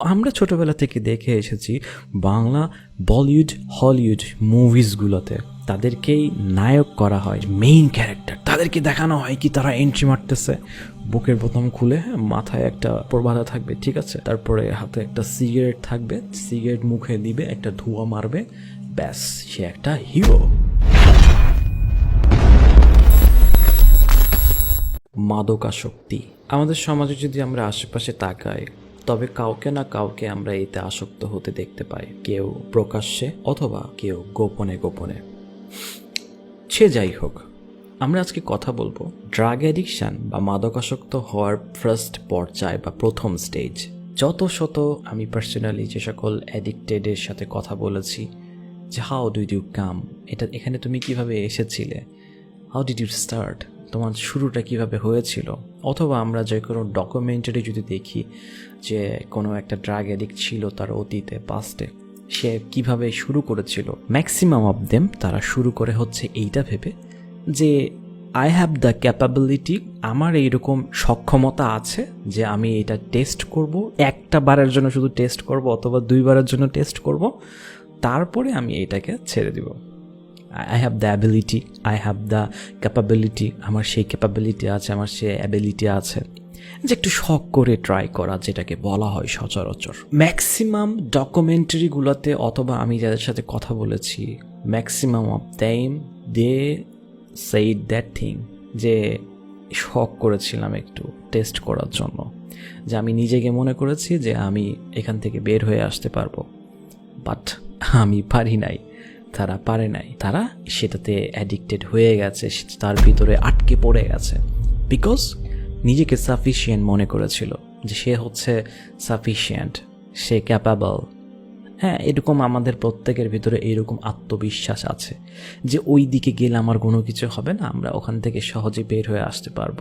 আমরা ছোটবেলা থেকে দেখে এসেছি বাংলা বলিউড, হলিউড মুভিসগুলোতে তাদেরকেই নায়ক করা হয় মেইন ক্যারেক্টার তাদেরকে দেখানো হয় কি তারা এন্ট্রি মারতেছে। বুকের বোতাম খুলে মাথায় একটা প্রবাধা থাকবে, ঠিক আছে? তারপরে হাতে একটা সিগারেট থাকবে সিগারেট মুখে দিবে, একটা ধোঁয়া মারবে, ব্যাস, সে একটা হিরো মাদকাসক্তি। আমাদের সমাজে যদি আমরা আশেপাশে তাকাই তবে কাউকে না কাউকে আমরা এতে আসক্ত হতে দেখতে পাই, কেউ প্রকাশ্যে অথবা কেউ গোপনে গোপনে। সে যাই হোক, আমরা আজকে কথা বলব ড্রাগ অ্যাডিকশান বা মাদকাসক্ত হওয়ার ফার্স্ট পর্যায় বা প্রথম স্টেজ যত শত আমি পার্সোনালি যে সকল অ্যাডিক্টেডের সাথে কথা বলেছি, যে হাউ ডু ইউ কাম এটা, এখানে তুমি কীভাবে এসেছিলে? হাউ ডিড ইউ স্টার্ট তোমার শুরুটা কীভাবে হয়েছিল, অথবা আমরা যে কোনো ডকুমেন্টারি যদি দেখি যে কোনো একটা ড্রাগ অ্যাডিক্ট ছিল তার অতীতে পাস্টে সে কীভাবে শুরু করেছিল ম্যাক্সিমাম অফ দেম তারা শুরু করে হচ্ছে এইটা ভেবে যে আই হ্যাভ দ্য ক্যাপাবিলিটি আমার এইরকম সক্ষমতা আছে যে আমি এটা টেস্ট করব, একটা বারের জন্য শুধু টেস্ট করব অথবা দুইবারের জন্য টেস্ট করব, তারপরে আমি এটাকে ছেড়ে দিব। I have the ability I have the capability আমার সেই ক্যাপাবিলিটি আছে, আমার সেই অ্যাবিলিটি আছে। যে একটু শখ করে ট্রাই করা, যেটাকে বলা হয় সচরাচর। ম্যাক্সিমাম ডকুমেন্টারিগুলোতে অথবা আমি যাদের সাথে কথা বলেছি maximum of time they said that thing যে শখ করেছিলাম একটু টেস্ট করার জন্য। যে আমি নিজেকে মনে করেছি যে আমি এখান থেকে বের হয়ে আসতে পারব। বাট আমি পারি নাই। তারা পারে নাই। তারা সেটাতে অ্যাডিক্টেড হয়ে গেছে তার ভিতরে আটকে পড়ে গেছে। বিকজ নিজেকে সাফিসিয়েন্ট মনে করেছিল যে সে হচ্ছে সাফিসিয়েন্ট সে ক্যাপাবল হ্যাঁ এরকম আমাদের প্রত্যেকের ভিতরে এইরকম আত্মবিশ্বাস আছে যে ওই দিকে গেলে আমার কোনো কিছু হবে না, আমরা ওখান থেকে সহজে বের হয়ে আসতে পারব।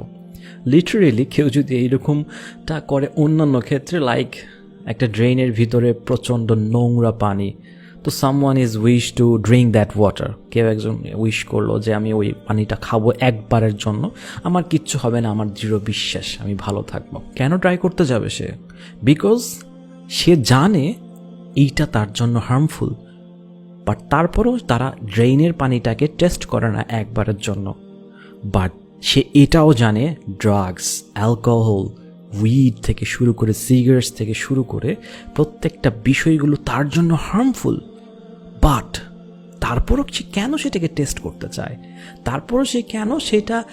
লিটারেলি কেউ যদি এইরকমটা করে অন্যান্য ক্ষেত্রে লাইক একটা ড্রেনের ভিতরে প্রচণ্ড নোংরা পানি তো someone is wish to drink that water কেউ একজন উইশ করল যে আমি ওই পানিটা খাব একবারের জন্য। আমার কিচ্ছু হবে না, আমার দৃঢ় বিশ্বাস, আমি ভালো থাকব। কেন ট্রাই করতে যাবে সে? বিকজ সে জানে এইটা তার জন্য হার্মফুল বাট তারপরেও তারা ড্রেইনের পানিটাকে টেস্ট করে না একবারের জন্য। বাট সে এটাও জানে ড্রাগস অ্যালকোহল উইড থেকে শুরু করে সিগারেটস থেকে শুরু করে প্রত্যেকটা বিষয়গুলো তার জন্য হার্মফুল বাট তারপরও সে কেন সেটাকে টেস্ট করতে চায়? তারপরও সে কেন সেটা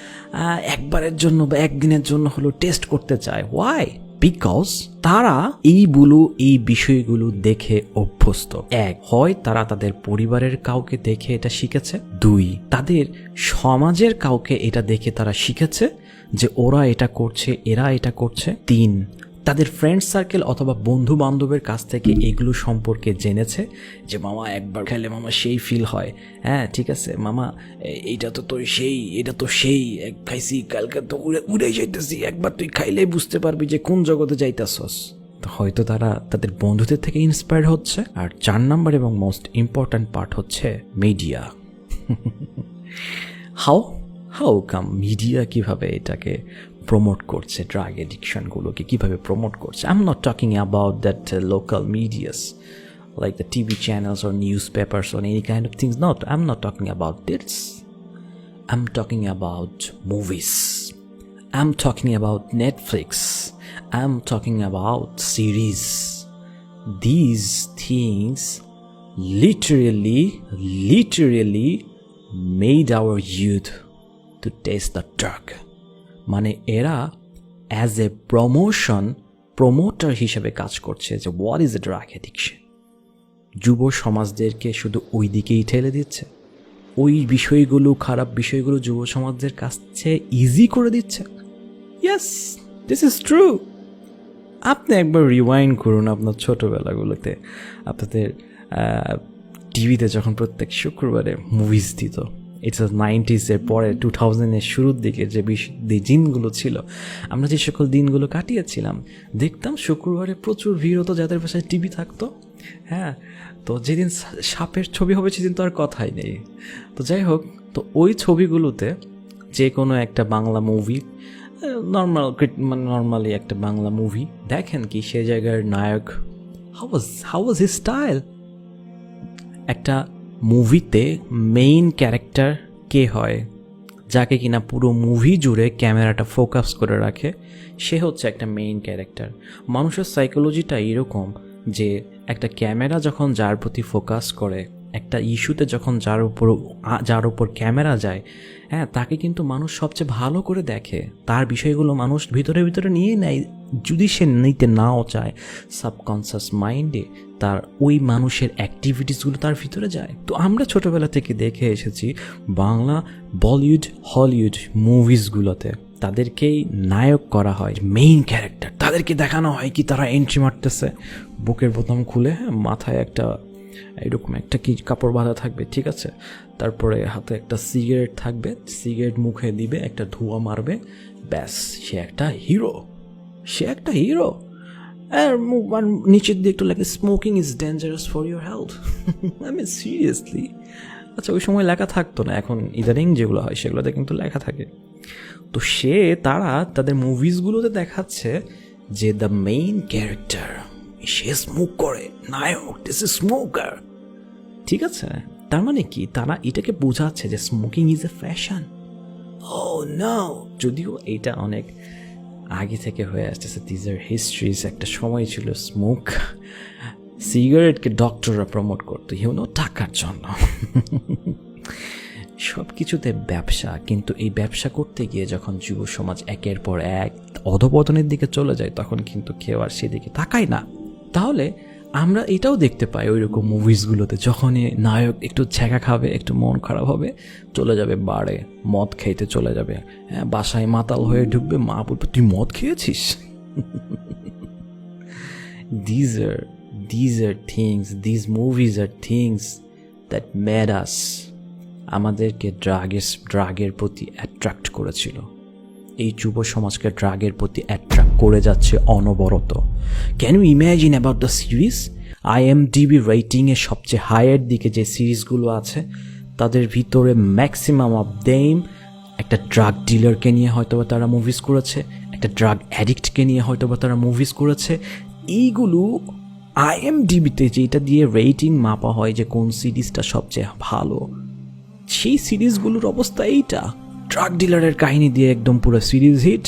একবারের জন্য বা একদিনের জন্য হলো টেস্ট করতে চায়? ওয়াই বিকজ তারা এইগুলো, এই বিষয়গুলো দেখে অভ্যস্ত। এক, হয় তারা তাদের পরিবারের কাউকে দেখে এটা শিখেছে। দুই, তাদের সমাজের কাউকে এটা দেখে তারা শিখেছে যে ওরা এটা করছে, এরা এটা করছে। তিন তাদের ফ্রেন্ড সার্কেল অথবা বন্ধু বান্ধবের কাছ থেকে এগুলো সম্পর্কে জেনেছে যে, মামা, একবার খেলে মামা সেই ফিল হয়। হ্যাঁ ঠিক আছে, মামা এইটা তো তোর সেই, এটা তো সেই, এক খাইছি কালকে তো উড়ে উড়ে যাইতেছি, একবার তুই খাইলেই বুঝতে পারবি যে কোন জগতে যাইতাছস। হয়তো তারা তাদের বন্ধুদের থেকে ইন্সপায়ার হচ্ছে, আর চার নাম্বার এবং মোস্ট ইম্পর্ট্যান্ট পার্ট হচ্ছে media how how come media কীভাবে এটাকে প্রমোট করছে ড্রাগ এডিকশনগুলোকে কিভাবে প্রমোট করছে I am not talking about that local medias like the TV channels or news papers or any kind of things not I am not talking about these I'm talking about movies. I'm talking about Netflix. I'm talking about series. These things literally, literally made our youth to taste the drug. মানে এরা as a promotion promoter হিসেবে কাজ করছে যে what is a drug addiction যুব সমাজদেরকে শুধু ওই দিকেই ঠেলে দিচ্ছে। ওই বিষয়গুলো, খারাপ বিষয়গুলো যুব সমাজদের কাছে ইজি করে দিচ্ছে। ইয়াস দিস ইজ ট্রু আপনি একবার রিওয়াইন্ড করুন আপনার ছোটোবেলাগুলোতে। আপনাদের টিভিতে যখন প্রত্যেক শুক্রবারে মুভিজ দিত। ইটস নাইনটিসের পরে টু থাউজেন্ডের শুরুর দিকে যে বিশ- দিনগুলো ছিল, আমরা যে সকল দিনগুলো কাটিয়েছিলাম, দেখতাম শুক্রবারে প্রচুর ভিড় হতো, যাদের বাসায় টিভি থাকতো। হ্যাঁ তো যেদিন সাপের ছবি হবে সেদিন তো আর কথাই নেই। তো যাই হোক, তো ওই ছবিগুলোতে যে কোনো একটা বাংলা মুভি নর্মাল মানে নর্মালি একটা বাংলা মুভি দেখেন কি সে জায়গার নায়ক how was how was his style একটা মুভিতে মেইন ক্যারেক্টার কে হয়? যাকে কিনা পুরো মুভি জুড়ে ক্যামেরাটা ফোকাস করে রাখে, সে হচ্ছে একটা মেইন ক্যারেক্টার মানুষের সাইকোলজিটা এরকম যে, একটা ক্যামেরা যখন যার প্রতি ফোকাস করে, একটা ইস্যুতে যখন যার উপর যার উপর ক্যামেরা যায় হ্যাঁ তাকে কিন্তু মানুষ সবচেয়ে ভালো করে দেখে। তার বিষয়গুলো মানুষ ভিতরে ভিতরে নিয়ে নেয় যদি সে নিতে নাও চায় সাবকনসাস মাইন্ডে তার ওই মানুষের অ্যাক্টিভিটিসগুলো তার ভিতরে যায়। তো আমরা ছোটোবেলা থেকে দেখে এসেছি বাংলা বলিউড, হলিউড মুভিসগুলোতে তাদেরকেই নায়ক করা হয়। মেইন ক্যারেক্টার তাদেরকে দেখানো হয় কি তারা এন্ট্রি মারতেছে। বুকের বোতাম খুলে হ্যাঁ মাথায় একটা, এরকম একটা কি কাপড় বাঁধা থাকবে, ঠিক আছে? তারপরে হাতে একটা সিগারেট থাকবে সিগারেট মুখে দিবে, একটা ধোঁয়া মারবে, ব্যাস, সে একটা হিরো সে একটা হিরো আর মু- নিচের দিয়ে একটু লাগে smoking is dangerous for your health I mean seriously আচ্ছা ওই সময় লেখা থাকতো না, এখন ইদানিং যেগুলো হয় সেগুলোতে কিন্তু লেখা থাকে। তো সে, তারা তাদের মুভিসগুলোতে দেখাচ্ছে যে দ্য মেইন ক্যারেক্টার সে স্মোক করে। নায়ক দিস ইজ স্মোকার ঠিক আছে? তার মানে কি? তারা এটাকে বোঝাচ্ছে যে smoking is a fashion oh no যদিও এটা অনেক আগে থেকে হয়ে আসতেছে। দিজের হিস্ট্রিজ একটা সময় ছিল স্মোক সিগারেটকে ডক্টররা প্রমোট করতো। হিউনো টাকার জন্য। সব কিছুতে ব্যবসা। কিন্তু এই ব্যবসা করতে গিয়ে যখন যুব সমাজ একের পর এক অধপতনের দিকে চলে যায়, তখন কিন্তু কেউ আর সেদিকে তাকায় না। তাহলে আমরা এটাও দেখতে পাই ওই রকম মুভিসগুলোতে যখনই নায়ক একটু ছ্যাঁকা খাবে, একটু মন খারাপ হবে, চলে যাবে বারে, মদ খেতে চলে যাবে। হ্যাঁ বাসায় মাতাল হয়ে ঢুকবে, মা বলবে, তুই মদ খেয়েছিস? These are these are things, these movies are things that made us. আমাদেরকে ড্রাগের ড্রাগের প্রতি অ্যাট্রাক্ট করেছিল। এই যুব সমাজকে ড্রাগের প্রতি অ্যাট্রাক্ট করে যাচ্ছে অনবরত। Can you imagine about the series I M DB রেটিংয়ের সবচেয়ে হাইয়ের দিকে যে সিরিজগুলো আছে, তাদের ভিতরে ম্যাক্সিমাম অফ দেম একটা ড্রাগ ডিলারকে নিয়ে হয়তো বা তারা মুভিজ করেছে, একটা ড্রাগ অ্যাডিক্টকে নিয়ে হয়তো বা তারা মুভিজ করেছে। এইগুলো আইএমডিবিতে যেটা দিয়ে রেটিং মাপা হয় যে কোন সিরিজটা সবচেয়ে ভালো, সেই সিরিজগুলোর অবস্থা এইটা। ড্রাগ ডিলারের কাহিনী দিয়ে একদম পুরো series hit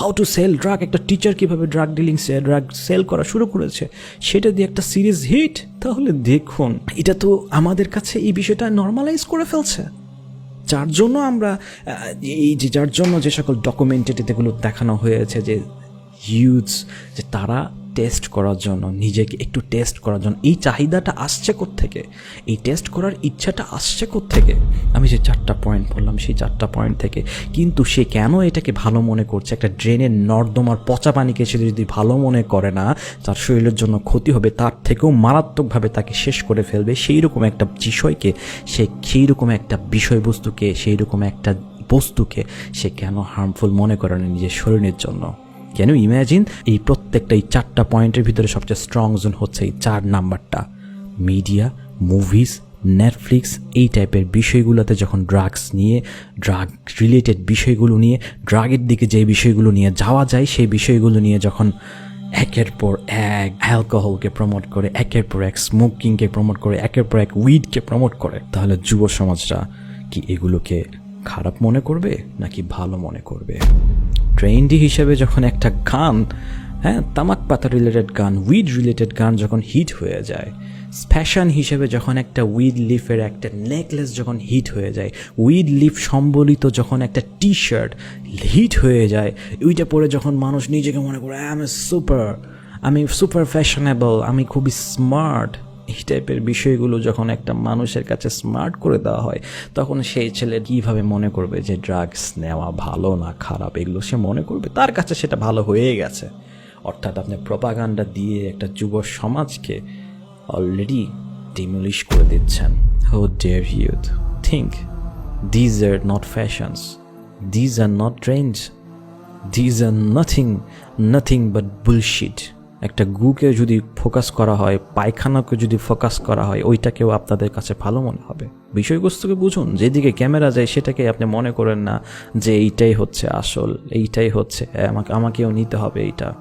how to sell drug একটা টিচার কীভাবে ড্রাগ ডিলিং ড্রাগ সেল করা শুরু করেছে, সেটা দিয়ে একটা সিরিজ হিট তাহলে দেখুন, এটা তো আমাদের কাছে এই বিষয়টা নর্মালাইজ করে ফেলছে। যার জন্য আমরা এই যে যার জন্য যে সকল ডকুমেন্টেড এগুলো দেখানো হয়েছে, যে ইউথস যে তারা টেস্ট করার জন্য, নিজেকে একটু টেস্ট করার জন্য। এই চাহিদাটা আসছে থেকে এই টেস্ট করার ইচ্ছাটা আসছে থেকে আমি যে চারটা পয়েন্ট বললাম সেই চারটা পয়েন্ট থেকে। কিন্তু সে কেন এটাকে ভালো মনে করছে? একটা ড্রেনের নর্দমার পচা পানিকে সে যদি ভালো মনে করে না, তার শরীরের জন্য ক্ষতি হবে, তার থেকেও মারাত্মকভাবে তাকে শেষ করে ফেলবে। সেই রকম একটা বিষয়কে, সে সেই রকম একটা বিষয়বস্তুকে সেই রকম একটা বস্তুকে সে কেন হার্মফুল মনে করে না নিজের শরীরের জন্য? কেন ইম্যাজিন এই প্রত্যেকটা এই চারটা পয়েন্টের ভিতরে সবচেয়ে স্ট্রং জোন হচ্ছে এই চার নাম্বারটা। মিডিয়া মুভিস নেটফ্লিক্স এই টাইপের বিষয়গুলোতে যখন ড্রাগস নিয়ে ড্রাগ রিলেটেড বিষয়গুলো নিয়ে ড্রাগের দিকে যে বিষয়গুলো নিয়ে যাওয়া যায়, সেই বিষয়গুলো নিয়ে যখন একের পর এক অ্যালকোহলকে প্রমোট করে, একের পর এক স্মোকিংকে প্রমোট করে, একের পর এক উইডকে প্রমোট করে, তাহলে যুব সমাজরা কি এগুলোকে খারাপ মনে করবে নাকি ভালো মনে করবে? ট্রেন্ডি হিসেবে যখন একটা গান হ্যাঁ তামাক পাতা রিলেটেড গান উইড রিলেটেড গান যখন হিট হয়ে যায় ফ্যাশন হিসেবে যখন একটা উইড লিফের একটা নেকলেস যখন হিট হয়ে যায় উইড লিফ সম্বলিত যখন একটা টি শার্ট হিট হয়ে যায়, ওইটা পরে যখন মানুষ নিজেকে মনে করে আই এম এ সুপার আমি সুপার ফ্যাশনেবল আমি খুবই স্মার্ট এই টাইপের বিষয়গুলো যখন একটা মানুষের কাছে স্মার্ট করে দেওয়া হয়, তখন সেই ছেলে কীভাবে মনে করবে যে ড্রাগস নেওয়া ভালো না খারাপ, এগুলো সে মনে করবে? তার কাছে সেটা ভালো হয়ে গেছে। অর্থাৎ আপনি প্রপাগান্ডা দিয়ে একটা যুব সমাজকে অলরেডি ডিমলিশ করে দিচ্ছেন। How dare youth think these are not fashions these are not trends these are nothing nothing but bullshit একটা গুকে যদি ফোকাস করা হয়, পায়খানাকে যদি ফোকাস করা হয়, ওইটাকেও আপনাদের কাছে ভালো মনে হবে। বিষয়বস্তুকে বুঝুন, যেদিকে ক্যামেরা যায়, সেটাকে আপনি মনে করেন না যে এইটাই হচ্ছে আসল, এইটাই হচ্ছে, আমাকে, আমাকেও নিতে হবে এইটা।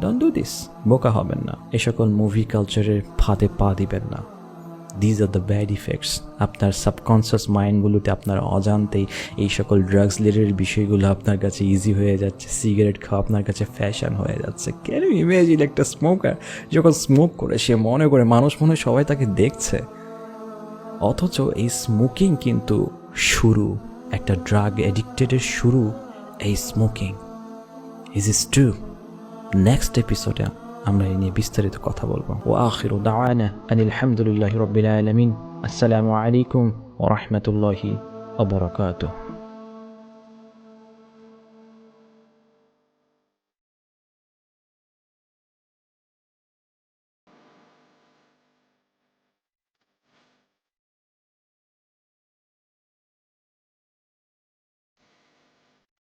ডন ডু দিস বোকা হবেন না। এ সকল মুভি কালচারের ফাঁদে পা দিবেন না। These are the bad effects আপনার সাবকনসিয়াস মাইন্ডগুলোতে আপনার অজান্তেই এই সকল ড্রাগস রিলেটেড বিষয়গুলো আপনার কাছে ইজি হয়ে যাচ্ছে। সিগারেট খাওয়া আপনার কাছে ফ্যাশন হয়ে যাচ্ছে। কেন ইমেজিন একটা স্মোকার যখন স্মোক করে, সে মনে করে, মানুষ মনে সবাই তাকে দেখছে। অথচ এই স্মোকিং কিন্তু শুরু, একটা ড্রাগ অ্যাডিক্টেডের শুরু এই smoking is is true next এপিসোডে আমরা এই নিয়ে বিস্তারিত কথা বলবো ও আখির দাওয়ানা আনিল হামদুলিল্লাহি রবিল আলমিন আসসালামু আলাইকুম ওরহমতুল্লাহি ওবরাকাতুহ